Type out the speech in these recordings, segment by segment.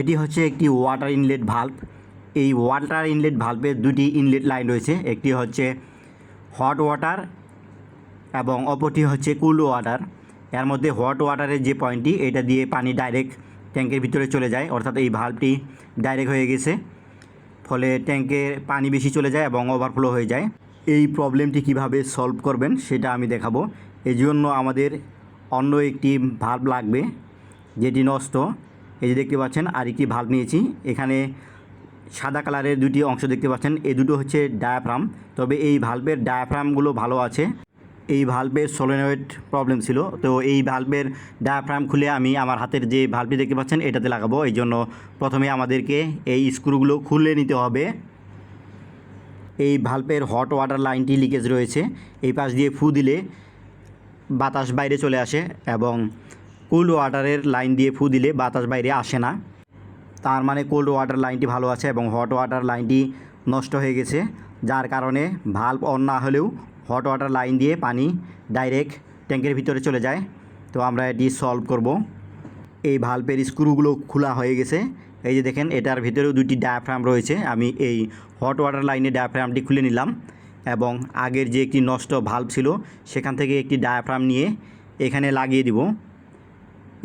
এটি হচ্ছে একটি ওয়াটার ইনলেট ভাল্ব এই ওয়াটার ইনলেট ভাল্বের দুটি ইনলেট লাইন রয়েছে। একটি হচ্ছে হট ওয়াটার এবং অপরটি হচ্ছে কুল ওয়াটার এর মধ্যে হট ওয়াটারের যে পয়েন্টটি এটা দিয়ে পানি ডাইরেক্ট ট্যাঙ্কের ভিতরে চলে যায়। অর্থাৎ এই ভাল্বটি ডাইরেক্ট হয়ে গেছে। ফলে ট্যাঙ্কে পানি বেশি চলে যায় এবং ওভারফ্লো হয়ে যায়। এই প্রবলেমটি কীভাবে সলভ করবেন, সেটা আমি দেখাবো। এই জন্য আমাদের অন্য একটি ভাল্ব লাগবে, যেটি নষ্ট। এই যে দেখতে পাচ্ছেন, আর একটি ভাল্ব নিয়েছি। এখানে সাদা কালারের দুটি অংশ দেখতে পাচ্ছেন এই দুটো হচ্ছে ডায়াফ্রাম তবে এই ভাল্বের ডায়াফ্রামগুলো ভালো আছে। এই ভাল্বের সোলেনয়েড প্রবলেম ছিল। তো এই ভাল্বের ডায়াফ্রাম খুলে আমি আমার হাতের যে ভাল্বটি দেখতে পাচ্ছেন, এটাতে লাগাবো। এই জন্য প্রথমে আমাদেরকে এই স্ক্রুগুলো খুলে নিতে হবে। এই ভাল্বের হট ওয়াটার লাইনটি লিকেজ রয়েছে। এই পাশ দিয়ে ফু দিলে বাতাস বাইরে চলে আসে এবং কুল ওয়াটারের লাইন দিয়ে ফু দিলে বাতাস বাইরে আসে না। তার মানে কোল্ড ওয়াটার লাইনটি ভালো আছে এবং হট ওয়াটার লাইনটি নষ্ট হয়ে গেছে, যার কারণে ভাল্ব অন না হলেও হট ওয়াটার লাইন দিয়ে পানি ডাইরেক্ট ট্যাঙ্কের ভিতরে চলে যায়। তো আমরা এটি সলভ করব। এই ভাল্বের স্ক্রুগুলো খোলা হয়ে গেছে। এই যে দেখেন, এটার ভিতরেও দুটি ডায়াফ্রাম রয়েছে। আমি এই হট ওয়াটার লাইনে ডায়াফ্রামটি খুলে নিলাম এবং আগের যে একটি নষ্ট ভাল্ব ছিল, সেখান থেকে একটি ডায়াফ্রাম নিয়ে এখানে লাগিয়ে দিব।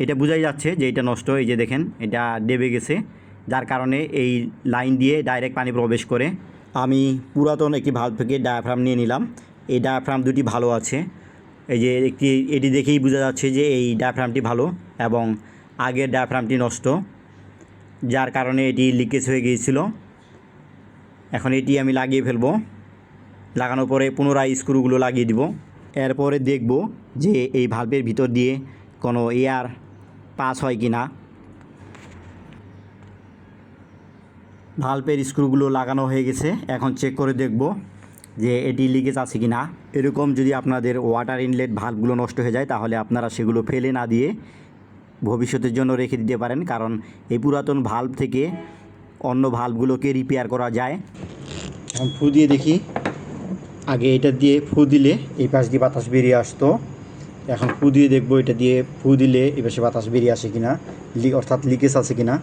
এটা বোঝাই যাচ্ছে যে এটা নষ্ট, এই যে দেখেন, এটা ডেবে গেছে। যার কারণে এই লাইন দিয়ে ডাইরেক্ট পানি প্রবেশ করে। আমি পুরাতন একটি ভাল্ব থেকে ডায়াফ্রাম নিয়ে নিলাম। এই ডায়াফ্রাম দুটি ভালো আছে। এই যে একটি, এটি দেখেই বোঝা যাচ্ছে যে এই ডায়াফ্রামটি ভালো এবং আগের ডায়াফ্রামটি নষ্ট, যার কারণে এটি লিকেজ হয়ে গিয়েছিল। এখন এটি আমি লাগিয়ে ফেলব। লাগানোর পরে পুনরায় স্ক্রুগুলো লাগিয়ে দিব। এরপরে দেখব যে এই ভাল্বের ভিতর দিয়ে কোনো এয়ার পাস হয় কি না ভাল্বের স্ক্রুগুলো লাগানো হয়ে গেছে। এখন চেক করে দেখব যে এটি লিকেজ আছে কি না এরকম যদি আপনাদের ওয়াটার ইনলেট ভাল্বগুলো নষ্ট হয়ে যায়, তাহলে আপনারা সেগুলো ফেলে না দিয়ে ভবিষ্যতের জন্য রেখে দিতে পারেন। কারণ এই পুরাতন ভাল্ব থেকে অন্য ভাল্বগুলোকে রিপেয়ার করা যায়। এখন ফু দিয়ে দেখি। আগে এটা দিয়ে ফু দিলে এই পাশ দিয়ে বাতাস বেরিয়ে আসতো। এখন ফু দিয়ে দেখব, এটা দিয়ে ফু দিলে এবার পাশে বাতাস বেরিয়ে আসে কিনা লি- অর্থাৎ লিকেজ আছে কিনা।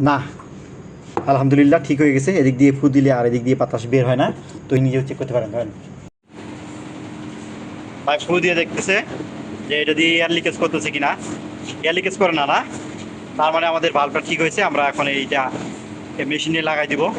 না, আলহামদুলিল্লাহ ঠিক হয়ে গেছে। এদিক দিয়ে ফু দিলে আর এদিক দিয়ে বাতাস বের হয় না। তো নিজেও চেক করতে পারেন, ধরেন। ভাই, ফু দিয়ে দেখতেছে যে এটা দিয়ে এয়ার লিকেজ করতেছে কিনা। এয়ার লিকেজ করে না না। তার মানে আমাদের ভালভটা ঠিক হয়েছে, আমরা এখন এইটা মেশিনে লাগাই দিব।